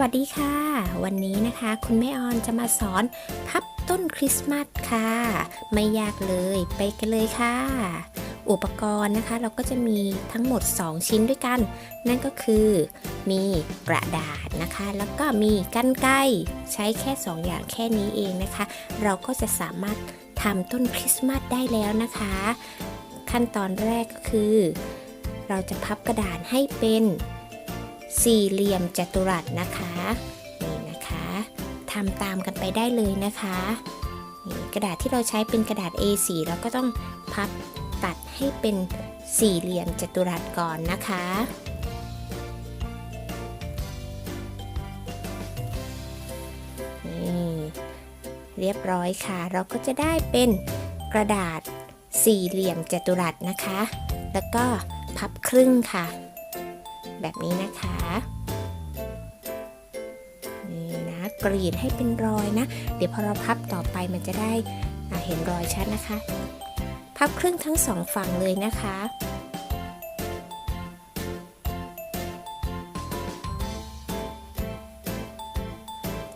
วัสดีค่ะ วันนี้นะคะ คุณแม่ออนจะมาสอนพับต้นคริสต์มาสค่ะ ไม่ยากเลยไปกันเลยค่ะ อุปกรณ์นะคะ เราก็จะมีทั้งหมด 2 ชิ้นด้วยกัน นั่นก็คือมีกระดาษนะคะ แล้วก็มีกันไกใช้แค่ 2 อย่างแค่นี้เองนะคะ เราก็จะสามารถทำต้นคริสต์มาสได้แล้วนะคะ ขั้นตอนแรกก็คือ เราจะพับกระดาษให้เป็น สี่เหลี่ยมจัตุรัสนะคะนี่นะคะทำตามกันไปได้เลยนะคะนี่กระดาษที่เราใช้เป็นกระดาษ A4 เราก็ต้องพับตัดให้เป็นสี่เหลี่ยมจัตุรัสก่อนนะคะนี่เรียบร้อยค่ะ เราก็จะได้เป็นกระดาษสี่เหลี่ยมจัตุรัสนะคะ แล้วก็พับครึ่งค่ะ แบบนี้นะคะนี่นะกรีดให้เป็นรอยนะ เดี๋ยวพอเราพับต่อไปมันจะได้เห็นรอยชัดนะคะ พับครึ่งทั้งสองฝั่งเลยนะคะ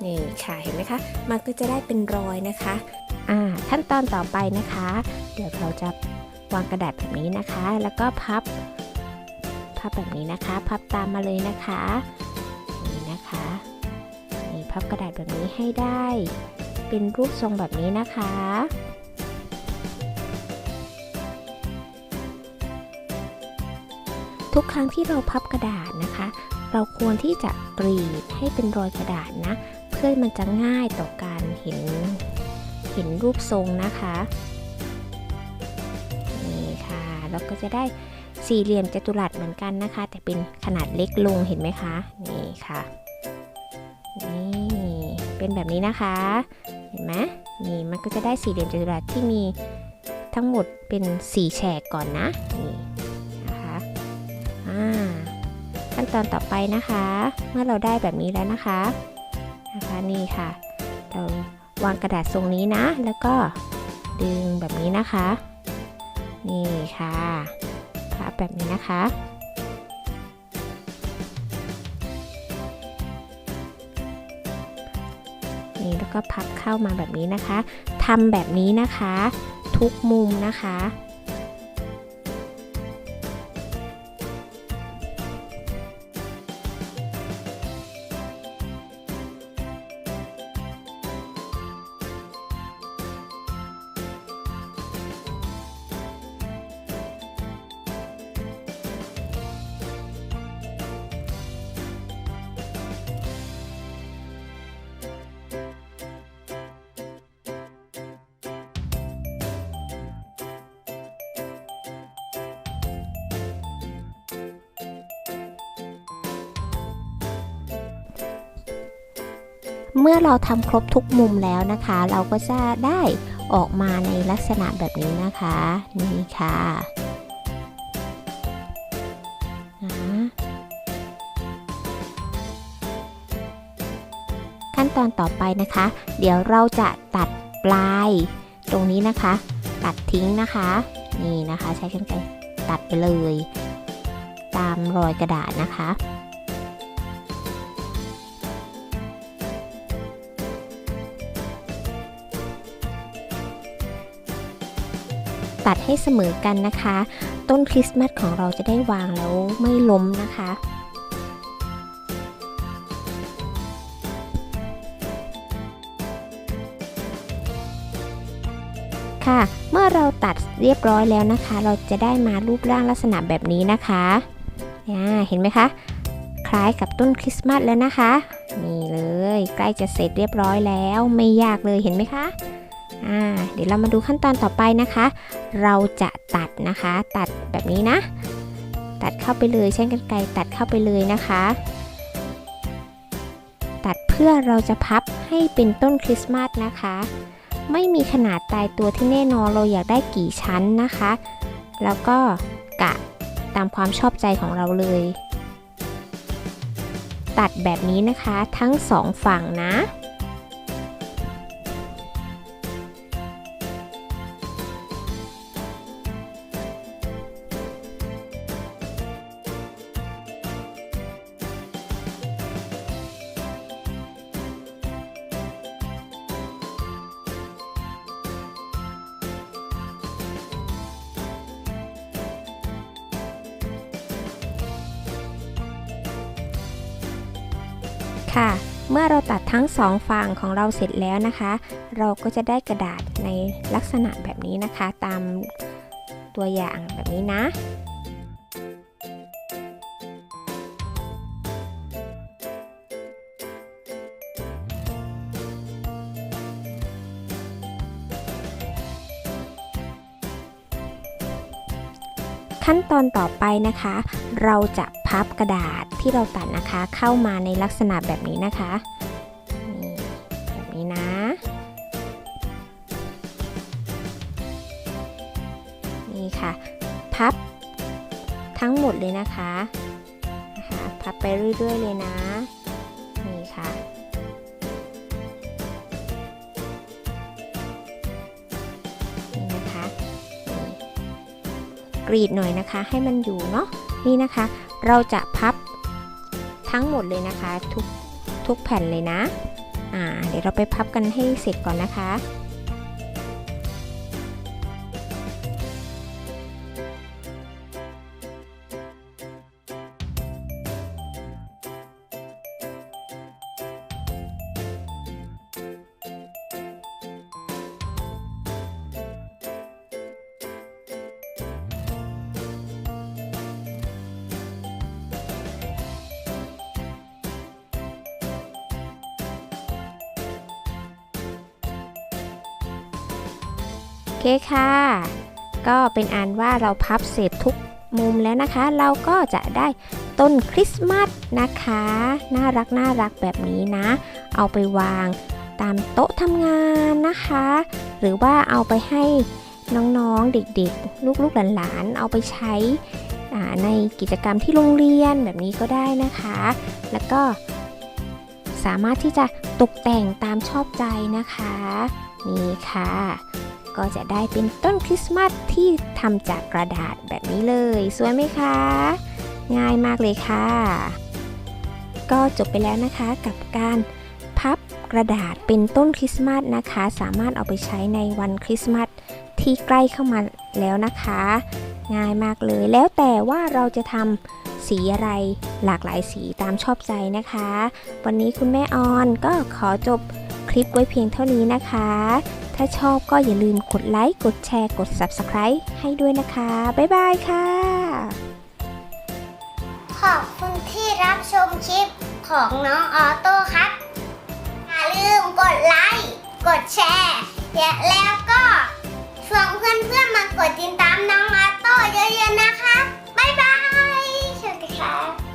นี่ค่ะเห็นไหมคะ มันก็จะได้เป็นรอยนะคะอ่าขั้นตอนต่อไปนะคะ เดี๋ยวเราจะวางกระดาษแบบนี้นะคะ แล้วก็พับ พับแบบนี้นะคะ พับตามมาเลยนะคะนี่นะคะนี่พับกระดาษแบบนี้ให้ได้ เป็นรูปทรงแบบนี้นะคะทุกครั้งที่เราพับกระดาษนะคะ เราควรที่จะกรีดให้เป็นรอยกระดาษนะ เพื่อมันจะง่ายต่อการเห็นเห็นรูปทรงนะคะ นี่ค่ะ เราก็จะได้ สี่เหลี่ยมจัตุรัสเหมือนกันนะคะ แต่เป็นขนาดเล็กลงเห็นไหมคะนี่ค่ะนี่เป็นแบบนี้นะคะ เห็นไหมนี่มันก็จะได้สี่เหลี่ยมจัตุรัสที่มีทั้งหมดเป็นสี่แฉกก่อนนะนี่นะคะอ่าขั้นตอนต่อไปนะคะ เมื่อเราได้แบบนี้แล้วนะคะนะคะนี่ค่ะเราวางกระดาษทรงนี้นะ แล้วก็ดึงแบบนี้นะคะ นี่ค่ะ แบบนี้นะคะ นี่แล้วก็พับเข้ามาแบบนี้นะคะทำแบบนี้นะคะ ทุกมุมนะคะ เมื่อเราทำครบทุกมุมแล้วนะคะ เราก็จะได้ออกมาในลักษณะแบบนี้นะคะ นี่ค่ะขั้นตอนต่อไปนะคะ เดี๋ยวเราจะตัดปลาย ตรงนี้นะคะ ตัดทิ้งนะคะ นี่นะคะ ใช้กรรไกรตัดไปเลย ตามรอยกระดาษนะคะ ตัดให้เสมอกันนะคะ ต้นคริสต์มาสของเราจะได้วางแล้วไม่ล้มนะคะค่ะเมื่อเราตัดเรียบร้อยแล้วนะคะ เราจะได้มารูปร่างลักษณะแบบนี้นะคะอ่าเห็นไหมคะ คล้ายกับต้นคริสต์มาสแล้วนะคะ นี่เลยใกล้จะเสร็จเรียบร้อยแล้วไม่ยากเลยเห็นไหมคะ เดี๋ยวเรามาดูขั้นตอนต่อไปนะคะ เราจะตัดนะคะ ตัดแบบนี้นะ ตัดเข้าไปเลยใช้กรรไกรตัดเข้าไปเลยนะคะ ตัดเพื่อเราจะพับให้เป็นต้นคริสต์มาสนะคะ ไม่มีขนาดตายตัวที่แน่นอนเราอยากได้กี่ชั้นนะคะ แล้วก็กะตามความชอบใจของเราเลย ตัดแบบนี้นะคะทั้งสองฝั่งนะ ค่ะ เมื่อเราตัดทั้งสองฝั่งของเราเสร็จแล้วนะคะ เราก็จะได้กระดาษในลักษณะแบบนี้นะคะ ตามตัวอย่างแบบนี้นะ ขั้นตอนต่อไปนะคะ เราจะพับกระดาษที่เราตัดนะคะ เข้ามาในลักษณะแบบนี้นะคะนี่แบบนี้นะนี่ค่ะ พับทั้งหมดเลยนะคะนะคะ พับไปเรื่อยๆเลยนะ กรีดหน่อยนะคะ ให้มันอยู่เนาะนี่นะคะ เราจะพับทั้งหมดเลยนะคะ ทุกทุกแผ่นเลยนะอ่าเดี๋ยวเราไปพับกันให้เสร็จก่อนนะคะ เคค่ะ ก็เป็นอันว่าเราพับเสร็จทุกมุมแล้วนะคะ เราก็จะได้ต้นคริสต์มาสนะคะ น่ารักน่ารักแบบนี้นะ เอาไปวางตามโต๊ะทำงานนะคะ หรือว่าเอาไปให้น้องๆ เด็กๆ ลูกๆ หลานๆ เอาไปใช้ในกิจกรรมที่โรงเรียนแบบนี้ก็ได้นะคะ แล้วก็สามารถที่จะตกแต่งตามชอบใจนะคะ นี่ค่ะ ก็จะได้เป็นต้นคริสต์มาสที่ทำจากกระดาษแบบนี้เลย สวยไหมคะ ง่ายมากเลยค่ะ ก็จบไปแล้วนะคะกับการพับกระดาษเป็นต้นคริสต์มาสนะคะ สามารถเอาไปใช้ในวันคริสต์มาสที่ใกล้เข้ามาแล้วนะคะ ง่ายมากเลย แล้วแต่ว่าเราจะทำสีอะไรหลากหลายสีตามชอบใจนะคะ วันนี้คุณแม่ออนก็ขอจบคลิปไว้เพียงเท่านี้นะคะ ถ้าชอบก็อย่าลืมกดไลค์ กดแชร์ กด Subscribe ให้ด้วยนะคะ บ๊ายบายค่ะ ขอบคุณที่รับชมคลิปของน้องออโต้ครับ อย่าลืมกดไลค์ กดแชร์ แล้วก็ชวนเพื่อนๆมากดติดตามน้องออโต้เยอะๆนะคะ บ๊ายบายสวัสดีครับ